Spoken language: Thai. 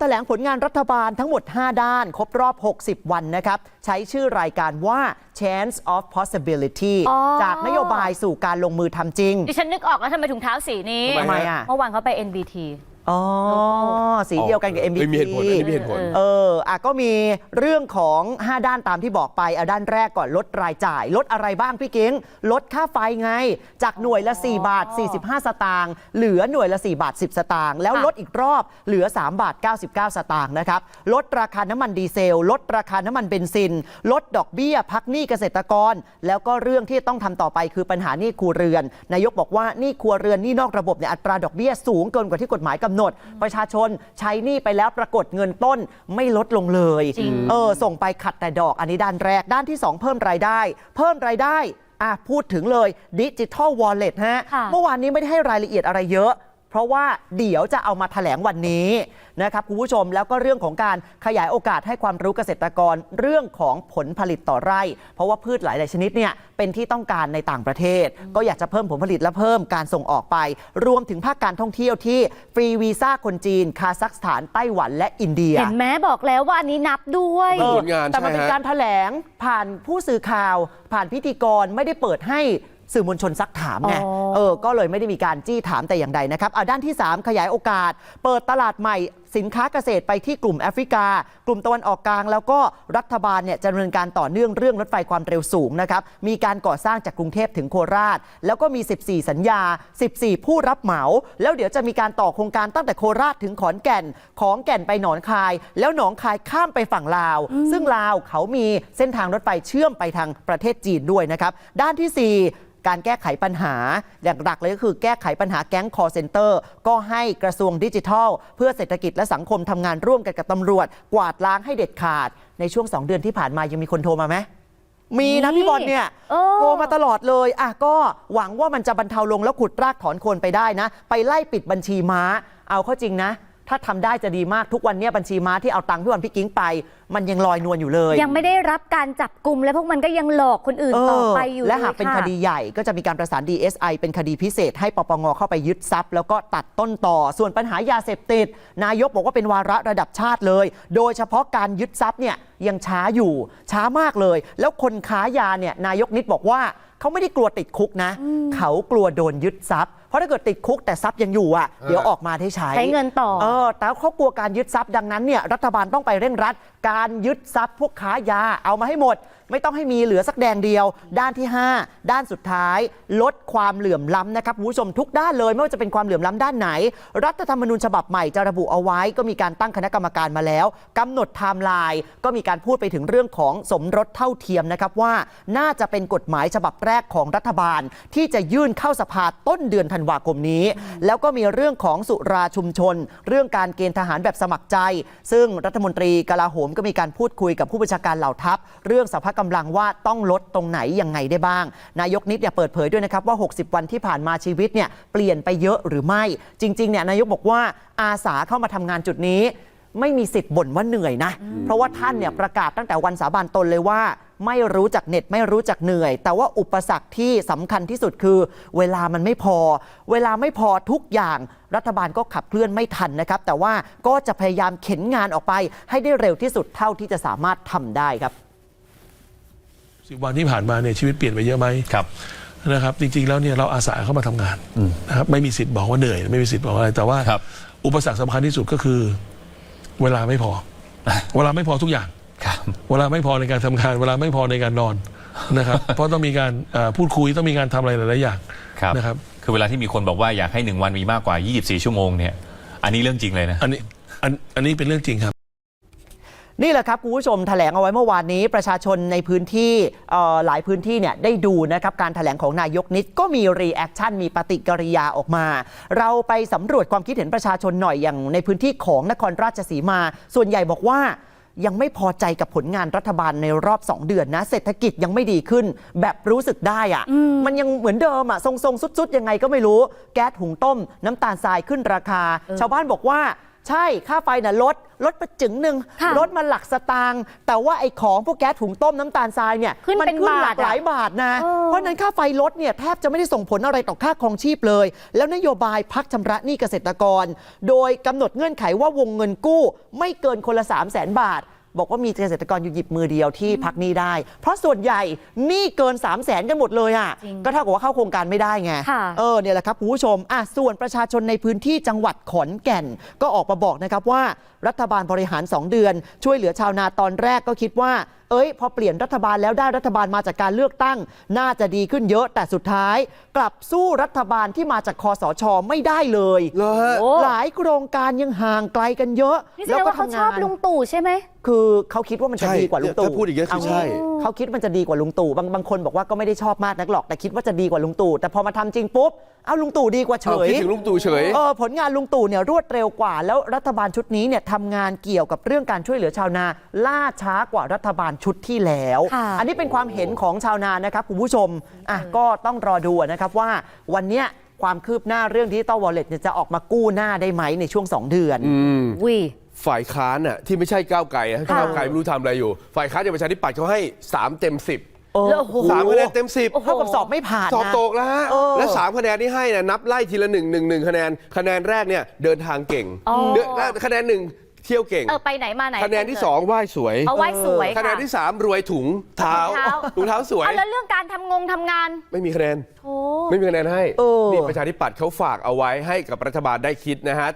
แถลงผลงานรัฐบาลทั้งหมด 5 ด้าน ครบรอบ 60 วันนะครับ ใช้ชื่อรายการว่า Chance of Possibility อ๋อจากนโยบายสู่การลงมือทำจริง ดิฉันนึกออกแล้วทำไมถุงเท้าสีนี้ทำไมอะ เมื่อวานเขาไป NBT อ๋อ สีเดียวกันกับเออ MBT มีเหตุผลอันนี้มีเหตุผล เอออะก็มีเรื่องของ 5 ด้านตามที่บอกไปเอาด้านแรกก่อนลดรายจ่าย ลดอะไรบ้างพี่กิ้ง ลดค่าไฟไง จากหน่วยละ 4 บาท 45 สตางค์เหลือหน่วยละ 4 บาท 10 สตางค์แล้วค่ะลดอีกรอบเหลือ 3 บาท 99 สตางค์นะครับ ลดราคาน้ำมันดีเซล ลดราคาน้ำมันเบนซิน ลดดอกเบี้ยพักหนี้เกษตรกร แล้วก็เรื่องที่ต้องทำต่อไปคือปัญหาหนี้ครัวเรือน นายกบอกว่าหนี้ครัวเรือนหนี้นอกระบบเนี่ยอัตราดอกเบี้ยสูงเกินกว่าที่กฎหมายกำหนดประชาชนใช้หนี้ไปแล้วปรากฏเงินต้นไม่ลดลงเลยจริง เออส่งไปขัดแต่ดอกอันนี้ด้านแรกด้านที่ 2 เพิ่มรายได้ เพิ่มรายได้อะพูดถึงเลยดิจิทัลวอลเล็ตฮะค่ะ เมื่อวานนี้ไม่ได้ให้รายละเอียดอะไรเยอะ เพราะว่าเดี๋ยวจะเอามาแถลงวันนี้นะครับคุณผู้ชมแล้วก็เรื่องของการขยายโอกาสให้ความรู้เกษตรกรเรื่องของผลผลิตต่อไร่ เพราะว่าพืชหลายๆชนิดเนี่ยเป็นที่ต้องการในต่างประเทศ ก็อยากจะเพิ่มผลผลิตและเพิ่มการส่งออกไป รวมถึงภาคการท่องเที่ยวที่ฟรีวีซ่าคนจีน คาซัคสถานไต้หวันและอินเดีย เห็นไหมบอกแล้วว่าอันนี้นับด้วยเออผลงานแต่มันใช่เป็นฮะ การแถลงผ่านผู้สื่อข่าว ผ่านพิธีกรไม่ได้เปิดให้ สื่อมวลชนซักถามไงอ๋อเออก็เลยไม่ได้มีการจี้ถามแต่อย่างใดนะครับเอาด้านที่ 3 ขยายโอกาส เปิดตลาดใหม่ สินค้าเกษตรไปที่กลุ่มแอฟริกา กลุ่มตะวันออกกลาง แล้วก็รัฐบาลเนี่ยจะดำเนินการต่อเนื่องเรื่องรถไฟความเร็วสูงนะครับมีการก่อสร้างจากกรุงเทพถึงโคราช แล้วก็มี 14 สัญญา 14 ผู้รับเหมา แล้วเดี๋ยวจะมีการต่อโครงการตั้งแต่โคราชถึงขอนแก่น ของแก่นไปหนองคาย แล้วหนองคายข้ามไปฝั่งลาว ซึ่งลาวเขามีเส้นทางรถไฟเชื่อมไปทางประเทศจีนด้วยนะครับด้านที่ 4การแก้ไขปัญหาอย่างหลักเลยก็คือแก้ไขปัญหาแก๊งคอร์เซนเตอร์ ก็ให้กระทรวงดิจิทัล เพื่อเศรษฐกิจและสังคมทำงานร่วมกันกับตำรวจ กวาดล้างให้เด็ดขาด ในช่วง 2 เดือนที่ผ่านมายังมีคนโทรมาไหมมีนะพี่บอลเนี่ยเออ โทรมาตลอดเลยอะก็หวังว่ามันจะบรรเทาลงแล้วขุดรากถอนโคนไปได้นะ ไปไล่ปิดบัญชีม้า เอาเข้าจริงนะ ถ้าทำได้จะดีมากทุกวันเนี้บัญชีม้าที่เอาตังค์พี่วันพี่กิ้งไป มันยังลอยนวลอยู่เลย ยังไม่ได้รับการจับกลุ่มและพวกมันก็ยังหลอกคนอื่นต่อไปอยู่และหากลยเป็นะคดีใหญ่ก็จะมีการประสาน DSI เป็นคดีพิเศษ ให้ปปงเข้าไปยึดทรัพย์ แล้วก็ตัดต้นต่อ ส่วนปัญหายาเสพติด นายกบอกว่าเป็นวาระระดับชาติเลย โดยเฉพาะการยึดทรัพย์เนี่ยยังช้าอยู่ช้ามากเลย แล้วคนค้ายาเนี่ยนายกนิดบอกว่าเขาไม่ได้กลัวติดคุกนะ เขากลัวโดนยึดทรัพย์ เพราะถ้าเกิดติดคุกแต่ทรัพย์ยังอยู่อะเดี๋ยวออกมาได้ใช้ใช้เงินต่อเออแต่เขากลัวการยึดทรัพย์ดังนั้นเนี่ยรัฐบาลต้องไปเร่งรัด การยึดทรัพย์พวกค้ายาเอามาให้หมด ไม่ต้องให้มีเหลือสักแดงเดียว ด้านที่ 5 ด้านสุดท้าย ลดความเหลื่อมล้ำนะครับคุณผู้ชมทุกด้านเลย ไม่ว่าจะเป็นความเหลื่อมล้ำด้านไหน รัฐธรรมนูญฉบับใหม่จะระบุเอาไว้ ก็มีการตั้งคณะกรรมการมาแล้วกำหนดไทม์ไลน์ก็มีการพูดไปถึงเรื่องของสมรสเท่าเทียมนะครับว่าน่าจะเป็นกฎหมายฉบับแรกของรัฐบาล ที่จะยื่นเข้าสภาต้นเดือนธันวาคมนี้ แล้วก็มีเรื่องของสุราชุมชน เรื่องการเกณฑ์ทหารแบบสมัครใจ ซึ่งรัฐมนตรีกลาโหมก็มีการพูดคุยกับผู้บัญชาการเหล่าทัพ เรื่องสภาพกำลังว่าต้องลดตรงไหนยังไงได้บ้าง นายกนิดเนี่ยเปิดเผยด้วยนะครับว่า 60 วันที่ผ่านมาชีวิตเนี่ยเปลี่ยนไปเยอะหรือไม่ จริงๆเนี่ยนายกบอกว่าอาสาเข้ามาทำงานจุดนี้ ไม่มีสิทธิ์บ่นว่าเหนื่อยนะ เพราะว่าท่านเนี่ยประกาศตั้งแต่วันสาบานตนเลยว่าไม่รู้จักเหน็ดไม่รู้จักเหนื่อย แต่ว่าอุปสรรคที่สำคัญที่สุดคือ เวลามันไม่พอ เวลาไม่พอทุกอย่าง รัฐบาลก็ขับเคลื่อนไม่ทันนะครับ แต่ว่าก็จะพยายามเข็นงานออกไปให้ได้เร็วที่สุดเท่าที่จะสามารถทำได้ครับ สิบวันที่ผ่านมาเนี่ยชีวิตเปลี่ยนไปเยอะไหมครับนะครับจริงๆแล้วเนี่ยเราอาสาเข้ามาทำงานนะครับไม่มีสิทธิ์บอกว่าเหนื่อย ไม่มีสิทธิ์บอกอะไรแต่ว่าครับอุปสรรคสำคัญที่สุดก็คือ เวลาไม่พอ เวลาไม่พอทุกอย่างครับเวลาไม่พอในการทำงาน เวลาไม่พอในการนอนนะครับ เพราะต้องมีการเอ่อพูดคุยต้องมีการทำอะไรหลายๆอย่างครับนะครับ คือเวลาที่มีคนบอกว่าอยากให้หนึ่งวันมีมากกว่า 24 ชั่วโมงเนี่ย อันนี้เรื่องจริงเลยนะอันนี้อันอันนี้เป็นเรื่องจริงครับ นี่แหละครับคุณผู้ชมแถลงเอาไว้เมื่อวานนี้ประชาชนในพื้นที่เอ่อหลายพื้นที่เนี่ยได้ดูนะครับการแถลงของนายกนิดก็มีรีแอคชั่นมีปฏิกิริยาออกมา เราไปสำรวจความคิดเห็นประชาชนหน่อยอย่างในพื้นที่ของนครราชสีมา ส่วนใหญ่บอกว่ายังไม่พอใจกับผลงานรัฐบาลในรอบ 2 เดือนนะ เศรษฐกิจยังไม่ดีขึ้น แบบรู้สึกได้อะมันยังเหมือนเดิมอะทรงๆ สุดๆ ยังไงก็ไม่รู้ แก๊สหุงต้ม น้ำตาลทรายขึ้นราคา ชาวบ้านบอกว่า ใช่ค่าไฟน่ะลดลดมาจึงหนึ่งค่ะลดมาหลักสตางค์แต่ว่าไอ้ของพวกแก๊สถุงต้มน้ำตาลทรายเนี่ยขึ้นมัเป็นขึ้นบาทหลากหลายอะบาทนะ เออ เพราะฉะนั้นค่าไฟลดเนี่ยแทบจะไม่ได้ส่งผลอะไรต่อค่าครองชีพเลย แล้วนโยบายพักชำระหนี้เกษตรกร โดยกำหนดเงื่อนไขว่าวงเงินกู้ ไม่เกินคนละ 3 0 0แสนบาท บอกว่ามีเกษตรกรอยู่หยิบมือเดียวที่พักหนี้ได้ เพราะส่วนใหญ่หนี้เกิน 3 0 0แสนกันหมดเลยอะจริงก็เท่ากับว่าเข้าโครงการไม่ได้ไงค่ะ เออเนี่ยแหละครับคุณผู้ชมอะส่วนประชาชนในพื้นที่จังหวัดขอนแก่น ก็ออกมาบอกนะครับว่ารัฐบาลบริหาร 2 เดือน ช่วยเหลือชาวนาตอนแรกก็คิดว่า เอ้ย พอเปลี่ยนรัฐบาลแล้วได้รัฐบาลมาจากการเลือกตั้ง น่าจะดีขึ้นเยอะแต่สุดท้าย กลับสู้รัฐบาลที่มาจากคอสชไม่ได้เลยเหรอฮะ โอ้ หลายโครงการยังห่างไกลกันเยอะนี่แสดงว่าเขาชอบลุงตู่ใช่ไหม คือเขาคิดว่ามันจะใช่ดีกว่าลุงตู่ถ้าพูดอย่างนี้คือเใช่ เขาคิดมันจะดีกว่าลุงตู่บางบางคนบอกว่าก็ไม่ได้ชอบมากนักหรอกแต่คิดว่าจะดีกว่าลุงตู่แต่พอมาทำจริงปุ๊บเอาลุงตู่ดีกว่าเฉเอายคิดถึงลุงตู่เฉยเออผลงานลุงตู่เนี่ยรวดเร็วกว่า แล้วรัฐบาลชุดนี้เนี่ยทำงานเกี่ยวกับเรื่องการช่วยเหลือชาวนา ล่าช้ากว่ารัฐบาลชุดที่แล้วค่ะอันนี้เป็นความเห็นของชาวนานะครับคุณผู้ชมอะก็ต้องรอดูนะครับว่าวันเนี้ยความคืบหน้าเรื่องดิจิตอลวอลเล็ตจะออกมากู้หน้าได้ไหมในช่วง 2 เดือนวิฝ่ายค้านอะที่ไม่ใช่ก้าวไกลอะค่ะก้าวไกลไม่รู้ทำอะไรอยู่ ฝ่ายค้านอย่างประชาธิปัตย์เขาให้ 3 เต็ม 10เออ แล้วโอ้โหสามคะแนนเต็ม10โอ้โห เท่ากับสอบไม่ผ่านสอบนะตกแล้วฮะเออและ3คะแนนที่ให้นะนับไล่ทีละหนึ่งหนึ่งหนึ่งคะแนนคะแนนแรกเนี่ยเดินทางเก่งอ๋อ เดือนและคะแนนหนึ่งเที่ยวเก่ง เออไปไหนมาไหนคะแนนที่2ไหว้สวย เอาไว้สวยคะแนนที่3รวยถุงเท้ารองเท้าถุงเท้าสวย เอาแล้วเรื่องการทำงงทำงานไม่มีคะแนน โอ้ ไม่มีคะแนนให้ เออ นี่ประชาธิปัตย์เขาฝากเอาไว้ให้กับรัฐบาลได้คิดนะฮะ